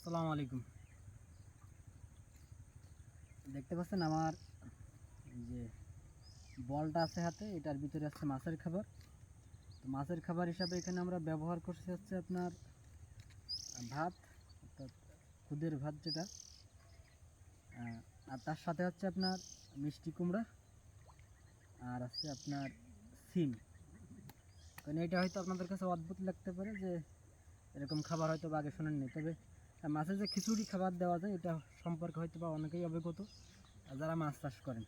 আসসালামু আলাইকুম। দেখতে পাচ্ছেন আমার যে বলটা আছে হাতে, এটার ভিতরে আছে মাছের খাবার। তো মাছের খাবার হিসাবে এখানে আমরা ব্যবহার করছি হচ্ছে আপনার ভাত, অর্থাৎ খুদের ভাত যেটা। আর তার সাথে হচ্ছে আপনার মিষ্টি কুমড়া আর আছে আপনার সিম। কারণ এটা হয়তো আপনাদের কাছে অদ্ভুত লাগতে পারে যে এরকম খাবার হয়তো আগে শোনেননি। তবে মাছের যে খিচুড়ি খাবার দেওয়া যায়, এটা সম্পর্কে হয়তো বা অনেকেই অবগত যারা মাছ চাষ করেন।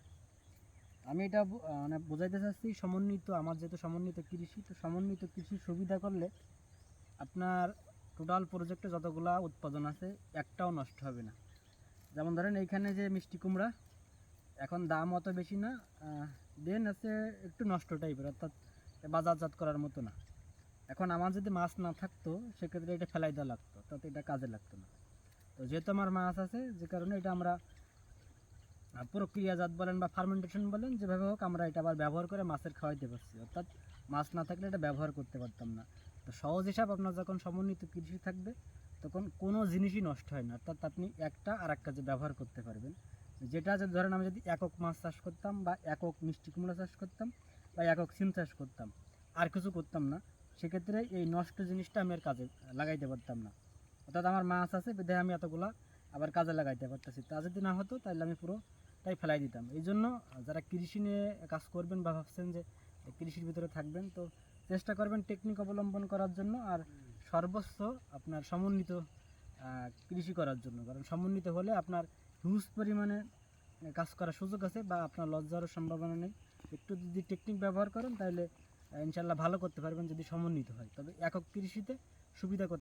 আমি এটা মানে বোঝাইতে চাচ্ছি, সমন্বিত, আমার যেহেতু সমন্বিত কৃষি, তো সমন্বিত কৃষির সুবিধা করলে আপনার টোটাল প্রজেক্টে যতগুলা উৎপাদন আছে, একটাও নষ্ট হবে না। যেমন ধরেন এইখানে যে মিষ্টি কুমড়া, এখন দাম অত বেশি না দেন আছে একটু নষ্ট টাইপের অর্থাৎ বাজারজাত করার মতো না। এখন আমার যদি মাছ না থাকতো, সেক্ষেত্রে এটা ফেলাই দেওয়া লাগতো, তাতে এটা কাজে লাগতো না। তো যেহেতু আমার মাছ আছে, যে কারণে এটা আমরা প্রক্রিয়াজাত বলেন বা ফার্মেন্টেশন বলেন, যেভাবে হোক আমরা এটা আবার ব্যবহার করে মাছের খাওয়াইতে পারছি। অর্থাৎ মাছ না থাকলে এটা ব্যবহার করতে পারতাম না। তো সহজ হিসাব আপনার যখন সমন্বিত কৃষি থাকবে, তখন কোনো জিনিসই নষ্ট হয় না। অর্থাৎ আপনি একটা আর এক কাজে ব্যবহার করতে পারবেন। যেটা যে ধরেন আমি যদি একক মাছ চাষ করতাম বা একক মিষ্টি কুমড়া চাষ করতাম বা একক সিম চাষ করতাম, আর কিছু করতাম না সেক্ষেত্রে এই নষ্ট জিনিসটা আমি আর কাজে লাগাইতে পারতাম না। অর্থাৎ আমার মাছ আছে বিধায় আমি এতগুলা আবার কাজে লাগাইতে পারতেছি। তা যদি না হতো তাহলে আমি পুরোটাই ফেলাই দিতাম। এই জন্য যারা কৃষি নিয়ে কাজ করবেন বা ভাবছেন যে কৃষির ভিতরে থাকবেন, তো চেষ্টা করবেন টেকনিক অবলম্বন করার জন্য আর সর্বোচ্চ আপনার সমন্বিত কৃষি করার জন্য। কারণ সমন্বিত হলে আপনার হিউজ পরিমাণে কাজ করার সুযোগ আছে বা আপনার লজ্জারও সম্ভাবনা নেই। একটু যদি টেকনিক ব্যবহার করেন তাহলে ইনশাল্লাহ ভালো করতে পারবেন যদি সমন্বিত হয়। তবে একক কৃষিতে সুবিধা